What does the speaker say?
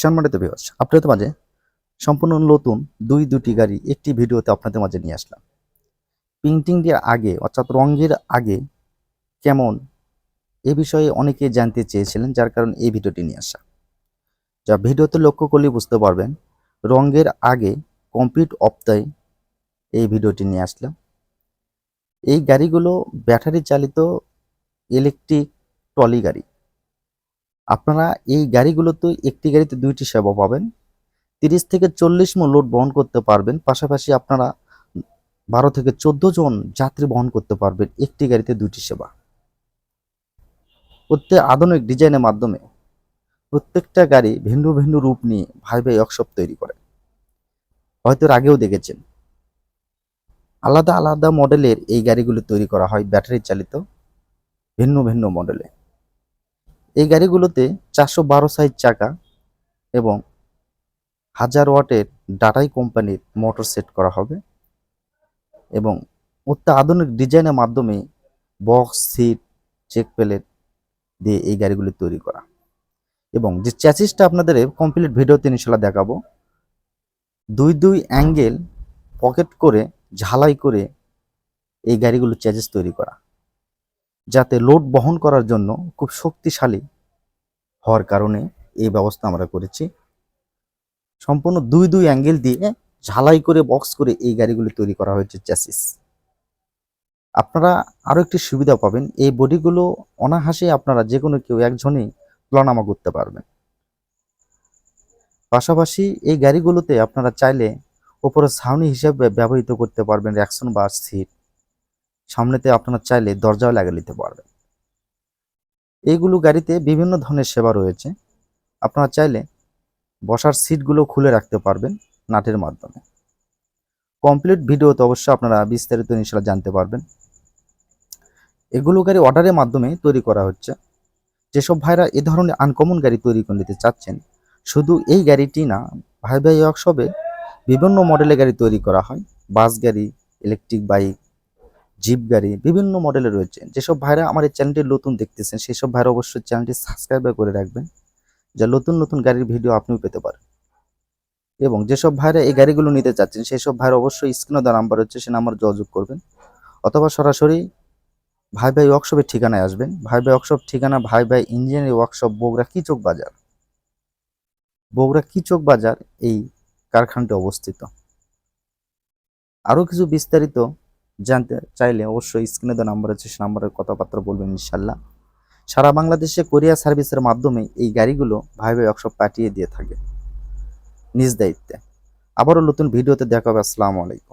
সম্মানিত ভিউয়ার্স আপনাদের মাঝে সম্পূর্ণ নতুন দুই দুটি গাড়ি, একটি ভিডিওতে আপনাদের মাঝে নিয়ে আসলাম। পেন্টিং দেওয়ার আগে, অর্থাৎ রঙের আগে কেমন এ বিষয়ে অনেকে জানতে চেয়েছিলেন, যার কারণে এই ভিডিওটি নিয়ে আসা। যা ভিডিওতে লক্ষ্য করলে বুঝতে পারবেন, রঙের আগে কমপ্লিট অপ্তায় এই ভিডিওটি নিয়ে আসলাম। এই গাড়িগুলো ব্যাটারি চালিত ইলেকট্রিক ট্রলি গাড়ি। আপনারা এই গাড়িগুলোতে একটি গাড়িতে দুইটি সেবা পাবেন। তিরিশ থেকে চল্লিশ মো লোড বহন করতে পারবেন। পাশাপাশি আপনারা বারো থেকে চোদ্দ জন যাত্রী বহন করতে পারবেন একটি গাড়িতে দুইটি সেবা। প্রত্যেক আধুনিক ডিজাইনের মাধ্যমে প্রত্যেকটা গাড়ি ভিন্ন ভিন্ন রূপ নিয়ে ভাই ভাই ওয়ার্কশপ তৈরি করে। হয়তো আগেও দেখেছেন। আলাদা আলাদা মডেলের এই গাড়িগুলো তৈরি করা হয় ব্যাটারি চালিত ভিন্ন ভিন্ন মডেলে এই গাড়িগুলোতে চারশো বারো সাইজ চাকা এবং হাজার ওয়াটের ডাটাই কোম্পানির মোটর সেট করা হবে এবং অত্যাধুনিক ডিজাইনের মাধ্যমে বক্স সিট চেক প্লেট দিয়ে এই গাড়িগুলি তৈরি করা। এবং যে চ্যাসিসটা আপনাদের কমপ্লিট ভিডিওতে ইনশাল্লাহ দেখাবো, দুই দুই অ্যাঙ্গেল পকেট করে, ঝালাই করে এই গাড়িগুলো চ্যাসিস তৈরি করা। যাতে লোড বহন করার জন্য খুব শক্তিশালী হওয়ার কারণে এই ব্যবস্থা আমরা করেছি। সম্পূর্ণ দুই দুই অ্যাঙ্গেল দিয়ে ঝালাই করে, বক্স করে এই গাড়িগুলি তৈরি করা হয়েছে চ্যাসিস। আপনারা আরও একটি সুবিধা পাবেন, এই বডিগুলো অনাহাসে আপনারা যে কোনো কেউ একজনই তুলনামা করতে পারবেন। পাশাপাশি এই গাড়িগুলোতে আপনারা চাইলে ওপরে ছাউনি হিসেবে ব্যবহৃত করতে পারবেন, র্যাকশন বা সিট সামনেতে আপনারা চাইলে দরজাও লাগিয়ে নিতে পারবেন। এইগুলো গাড়িতে বিভিন্ন ধরনের সেবা রয়েছে। আপনারা চাইলে বসার সিটগুলো খুলে রাখতে পারবেন নাটের মাধ্যমে। কমপ্লিট ভিডিওতে অবশ্যই আপনারা বিস্তারিত ইনশাল্লাহ জানতে পারবেন। এগুলো গাড়ি অর্ডারের মাধ্যমে তৈরি করা হচ্ছে। যেসব ভাইরা এ ধরনের আনকমন গাড়ি তৈরি করে নিতে চাচ্ছেন, শুধু এই গাড়িটি না, ভাই ভাই ওয়ার্কশপে বিভিন্ন মডেলের গাড়ি তৈরি করা হয়। বাস গাড়ি, ইলেকট্রিক বাইক জিপ গাড়ি, বিভিন্ন মডেলে রয়েছে। যেসব ভাইরা আমার এই চ্যানেলটি নতুন দেখতেছেন, সেসব ভাইরা অবশ্যই চ্যানেলটি সাবস্ক্রাইব করে রাখবেন, যা নতুন নতুন গাড়ির ভিডিও আপনিও পেতে পারেন। এবং যেসব ভাইরা এই গাড়িগুলো নিতে চাচ্ছেন সেই সব ভাইরা অবশ্যই স্ক্রিনে দেওয়া নাম্বার হচ্ছে, সে নাম্বার যোগাযোগ করবেন। অথবা সরাসরি ভাই ভাই ওয়ার্কশপের ঠিকানায় আসবেন। ভাই ভাই ওয়ার্কশপ ঠিকানা, ভাই ভাই ইঞ্জিনিয়ারিং ওয়ার্কশপ বগুড়া কিচক বাজার। বগুড়া কিচক বাজার এই কারখানাটি অবস্থিত। আরও কিছু বিস্তারিত জানতে চাইলে অবশ্যই স্ক্রিনে দেওয়া নাম্বার আছে, সে নাম্বারের কথাবার্তা বলবেন ইনশাল্লাহ সারা বাংলাদেশে কোরিয়া সার্ভিসের মাধ্যমে এই গাড়িগুলো ভাই ভাই ওয়ার্কশপ পাঠিয়ে দিয়ে থাকে। নিজ দায়িত্বে। আবারও নতুন ভিডিওতে দেখা হবে, আসসালামু আলাইকুম।